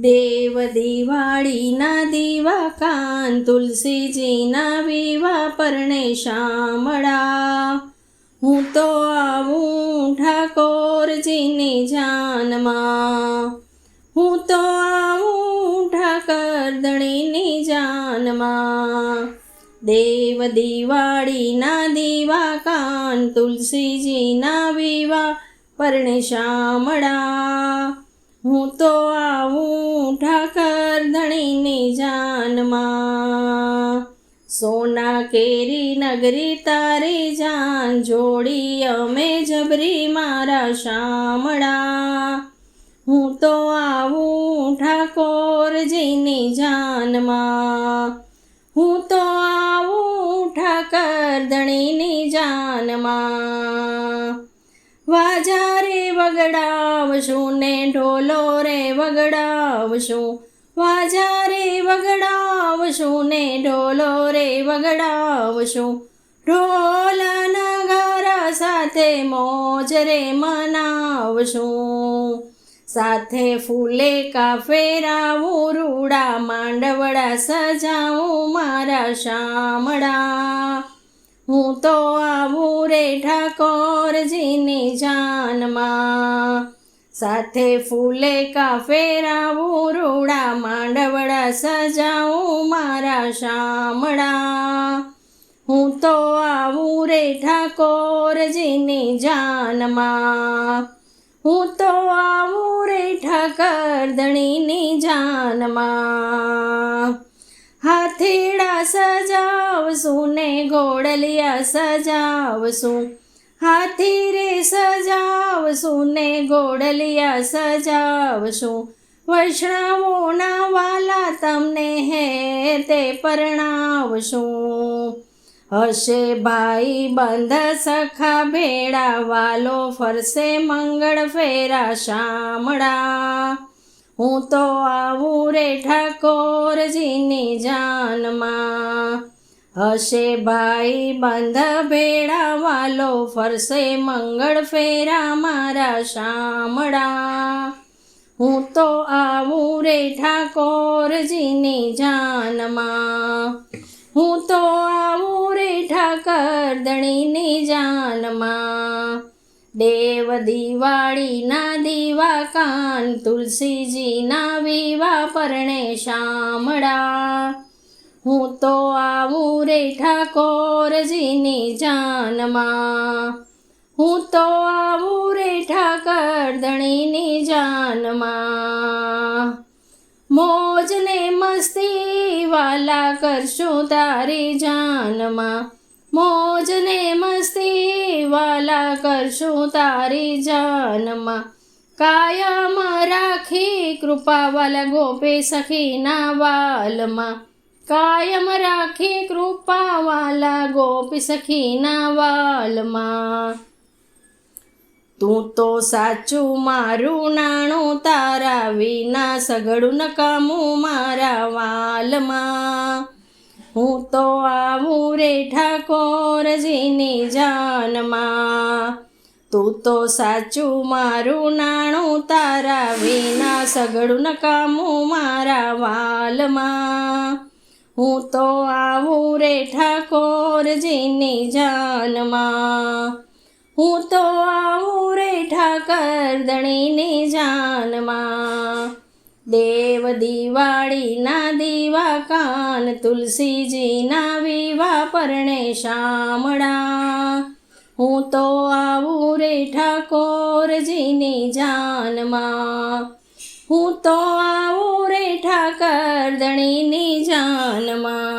દેવ દિવાળીના દીવા કાન તુલસીજીના વિવા પરણે શામળા. હું તો આવું ઠાકોરજીની જાનમાં. હું તો આવું ઠાકરદણીની જાનમાં. દેવ દિવાળીના દીવા કાન તુલસીજીના વિવા પરણે શામળા. હું તો આવું ઠાકર ધણીની જાનમાં. સોના કેરી નગરી તારી જાન જોડી અમે જબરી મારા શામળા. હું તો આવું ઠાકોરજીની જાનમાં. હું તો આવું ઠાકર ધણીની જાનમાં. વાજા રે વગડાવશું ને ઢોલો રે વગડાવશું. વાજા રે વગડાવશું ને ઢોલો રે વગડાવશું. ઢોલ નગારા સાથે મોજ રે મનાવશું. સાથે ફૂલે કા ફેરાવું રૂડા માંડવડા સજાવું મારા શામળા. હું તો આવું રે ઠાકોરજીની જાનમાં. સાથે ફૂલે કા ફેરાવું રૂડા માંડવડા સજાવું મારા શામળા. હું તો આવું રે ઠાકોરજીની જાનમાં. હું તો આવું રે ઠાકરદણીની જાનમાં. હાથીડા સજાવશું ને ઘોડલિયા સજાવશું. હાથી રે સજાવશું ને ઘોડલિયા સજાવશું. વૈષ્ણવોના વાલા તમને હે તે પરણાવશું. હશે ભાઈ બંધ સખા ભેળા, વાલો ફરશે મંગળ ફેરા શામળા. હું તો આવું રે ઠાકોરજીની જાનમાં. હશે ભાઈ બંધ ભેળા વાલો ફરશે મંગળ ફેરા મારા શામળા. હું તો આવું રે ઠાકોરજીની જાનમાં. હું તો આવું રે ઠાકરદણીની જાનમાં. દેવ દિવાળીના દીવા કાન, તુલસીજીના વિવા પરણે શામળા. હું તો આવું રે ઠાકોરજીની જાનમાં. હું તો આવું રે ઠાકરદણીની જાનમાં. મોજને મસ્તી વાલા કરશું તારી જાનમાં. મોજ ને મસ્તી વાલા કરશું તારી જાનમાં. કાયમ રાખી કૃપા વાલા ગોપે સખીના વાલમાં. કાયમ રાખી કૃપા વાલા ગોપી સખીના વાલમાં. તું તો સાચું મારું નાણું તારા વિના સગડું નકામું મારા વાલમાં. હું તો આવું રે ઠાકોરજીની જાનમાં. તું તો સાચું મારું નાણું તારા વિના સગડું નકામું મારા વાલમાં. હું તો આવું રે ઠાકોરજીની જાનમાં. હું તો આવું રે ઠાકરદણીની જાનમાં. દેવ દિવાળીના દીવા કાન, તુલસીજીના વિવા પરણે શામળા. હું તો આવું રે ઠાકોરજીની જાનમાં. હું તો આવું રે ઠાકરદણીની જાનમાં.